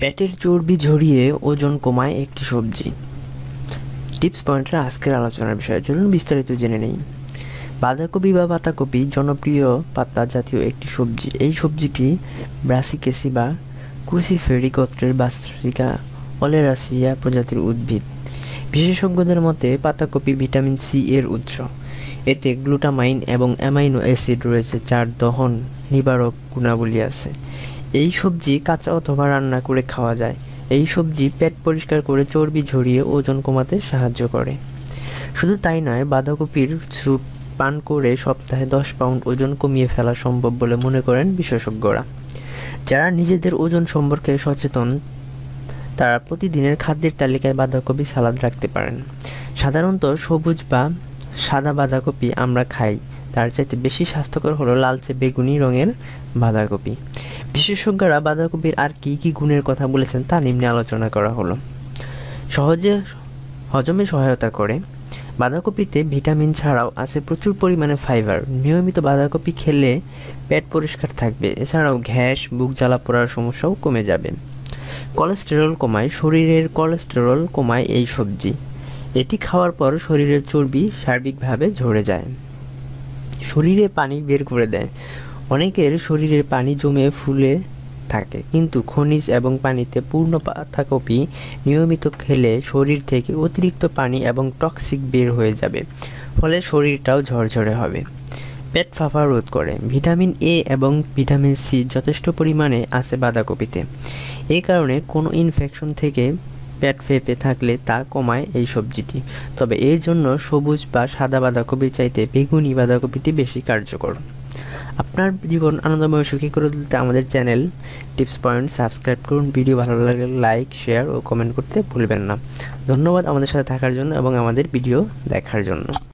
পেটের চর্বি ঝরিয়ে ওজন কমায় একটি সবজি। টিপস পয়েন্টের আজকের আলোচনার বিষয় চলুন বিস্তারিত জেনে নেই। বাঁধাকপি বা পাতাকপি জনপ্রিয় পাতা জাতীয় একটি সবজি। এই সবজিটি ব্রাসিকেসি বা ক্রুসিফেরি গোত্রের বাস্ত্রিকা অলেরাসিয়া প্রজাতির উদ্ভিদ। বিশেষজ্ঞদের মতে পাতাকপি ভিটামিন সি এর উৎস। এতে গ্লুটামাইন এবং অ্যামাইনো অ্যাসিড রয়েছে, যার দহন নিবারক গুণাবলী আছে। এই সবজি কাঁচা অথবা রান্না করে খাওয়া যায়। এই সবজি পেট পরিষ্কার করে চর্বি ঝরিয়ে ওজন কমাতে সাহায্য করে। শুধু তাই নয়, বাঁধাকপির স্যুপ পান করে সপ্তাহে দশ পাউন্ড ওজন কমিয়ে ফেলা সম্ভব বলে মনে করেন বিশেষজ্ঞরা। যারা নিজেদের ওজন সম্পর্কে সচেতন, তারা প্রতিদিনের খাদ্যের তালিকায় বাঁধাকপি সালাদ রাখতে পারেন। সাধারণত সবুজ বা সাদা বাঁধাকপি আমরা খাই। তার চাইতে বেশি স্বাস্থ্যকর হলো লালচে বেগুনি রঙের বাঁধাকপি। বিশেষজ্ঞরা বাঁধাকপির আর কী কী গুণের কথা বলেছেন তা নিম্নে আলোচনা করা হলো। সহজে, হজমে সহায়তা করে। বাঁধাকপিতে ভিটামিন ছাড়াও আছে প্রচুর পরিমাণে ফাইবার। নিয়মিত বাঁধাকপি খেলে পেট পরিষ্কার থাকবে। এছাড়াও ঘ্যাস, বুক জ্বালা পোড়ার সমস্যাও কমে যাবে। কোলেস্টেরল কমায়। শরীরের কোলেস্টেরল কমায় এই সবজি। এটি খাওয়ার পর শরীরের চর্বি সার্বিকভাবে ঝরে যায়। শরীরে পানি বের করে দেয়। অনেকের শরীরের পানি জমে ফুলে থাকে, কিন্তু খনিজ এবং পানিতে পূর্ণ পাতাকপি নিয়মিত খেলে শরীর থেকে অতিরিক্ত পানি এবং টক্সিক বের হয়ে যাবে, ফলে শরীরটাও ঝরঝরে হবে। পেট ফাঁপা রোধ করে। ভিটামিন এ এবং ভিটামিন সি যথেষ্ট পরিমাণে আছে বাঁধাকপিতে। এই কারণে কোনো ইনফেকশন থেকে পেট ফেপে থাকলে তা কমায় এই সবজিটি। তবে এর জন্য সবুজ বা সাদা বাঁধাকপি চাইতে বেগুনি বাঁধাকপিটি বেশি কার্যকর। আপনার জীবন আনন্দময় সুখী করে তুলতে আমাদের চ্যানেল টিপস পয়েন্ট সাবস্ক্রাইব করুন। ভিডিও ভালো লাগলে লাইক, শেয়ার ও কমেন্ট করতে ভুলবেন না। ধন্যবাদ আমাদের সাথে থাকার জন্য এবং আমাদের ভিডিও দেখার জন্য।